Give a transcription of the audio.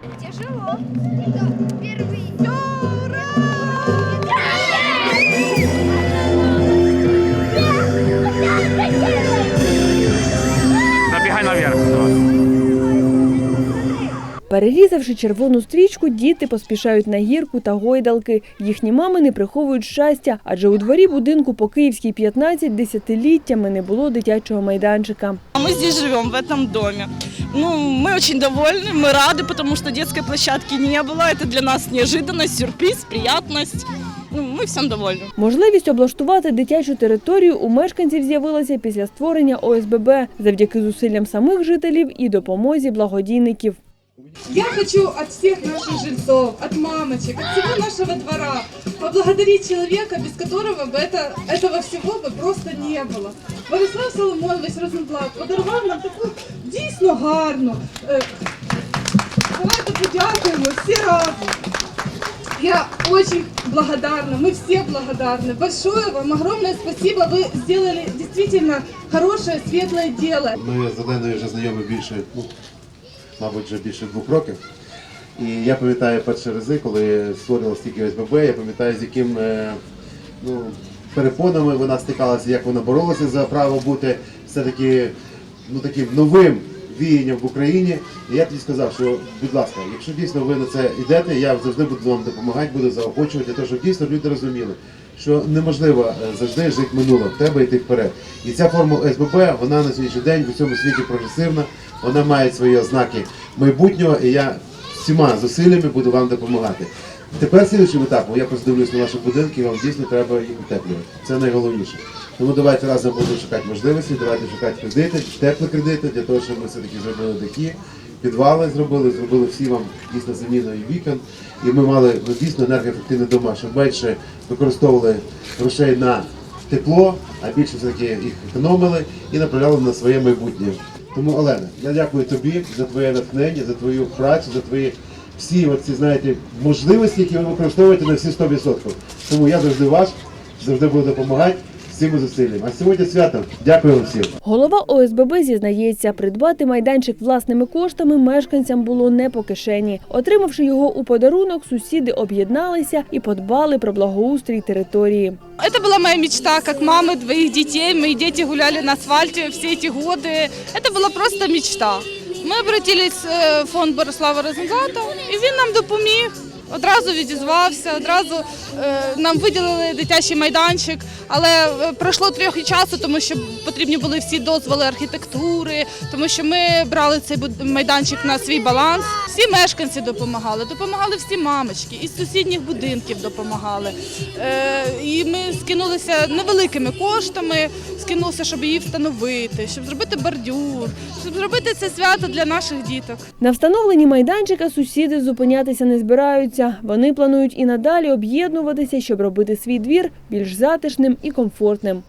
Тяжело. Первый. Набегай наверх. Давай. Перерізавши червону стрічку, діти поспішають на гірку та гойдалки. Їхні мами не приховують щастя, адже у дворі будинку по Київській 15 десятиліттями не було дитячого майданчика. А Мы здесь живем, в этом доме. Ну, мы очень довольны, мы рады, потому что детской площадки не было. Это для нас неожиданность, сюрприз, приятность. Ну, мы всем довольны. Можливість облаштувати дитячу територію у мешканців з'явилася після створення ОСББ завдяки зусиллям самих жителів і допомозі благодійників. Я хочу от всех наших жильцов, от мамочек, от всего нашего двора поблагодарить человека, без которого бы это, этого всего бы просто не было. Борислав Соломонович Розенблат подарував нам таку дійсно гарну. е, Давайте подякуємо всі разом. Я очень благодарна, мы все благодарны. Большое вам огромное спасибо, вы сделали действительно хорошее, светлое дело. Ми з Оленою вже знайомі більше, ну, мабуть, вже більше двох років. І я пам'ятаю перші рази, коли створювалося тільки ОСББ, я пам'ятаю, з яким е, ну, перепонами вона стикалася, як вона боролася за право бути все-таки ну, таким новим віянням в Україні. І я тоді сказав, що, будь ласка, якщо дійсно ви на це йдете, я завжди буду вам допомагати, буду заохочувати, тому що дійсно люди розуміли, що неможливо е, завжди жити минулим, треба йти вперед. І ця форма СББ, вона на сьогоднішній день в усьому світі прогресивна, вона має свої ознаки майбутнього, і я всіма зусиллями буду вам допомагати. Тепер слідчим етапом я просто дивлюсь на ваші будинки, і вам дійсно треба їх утеплювати. Це найголовніше. Тому давайте разом будемо шукати можливості, давайте шукати кредити, теплі кредити, для того, щоб ми все-таки зробили дахи, підвали зробили, зробили всі вам дійсно заміну і вікон. І ми мали ну, дійсно енергоефективні дома, щоб менше використовували грошей на тепло, а більше все-таки їх економили і направляли на своє майбутнє. Тому, Олена, я дякую тобі за твоє натхнення, за твою працю, за твої всі оці, знаєте, можливості, які ви використовуєте на всі 100%. Тому я завжди ваш, завжди буду допомагати з цими зусиллями. А сьогодні свято. Дякую вам всім. Голова ОСББ зізнається, придбати майданчик власними коштами мешканцям було не по кишені. Отримавши його у подарунок, сусіди об'єдналися і подбали про благоустрій території. Это была моя мечта, как мамы двоих детей. Мои дети гуляли на асфальте все эти годы. Это была просто мечта. Ми обратились е, в фонд Борислава Розенблата, і він нам допоміг. Одразу відізвався, одразу е, нам виділили дитячий майданчик, але е, пройшло трохи часу, тому що потрібні були всі дозволи архітектури, тому що ми брали цей майданчик на свій баланс. Всі мешканці допомагали, допомагали всі мамочки, із сусідніх будинків допомагали. Е, і ми скинулися невеликими коштами, скинулися, щоб її встановити, щоб зробити бордюр, щоб зробити це свято для наших діток. На встановленні майданчика сусіди зупинятися не збираються. Вони планують і надалі об'єднуватися, щоб робити свій двір більш затишним і комфортним.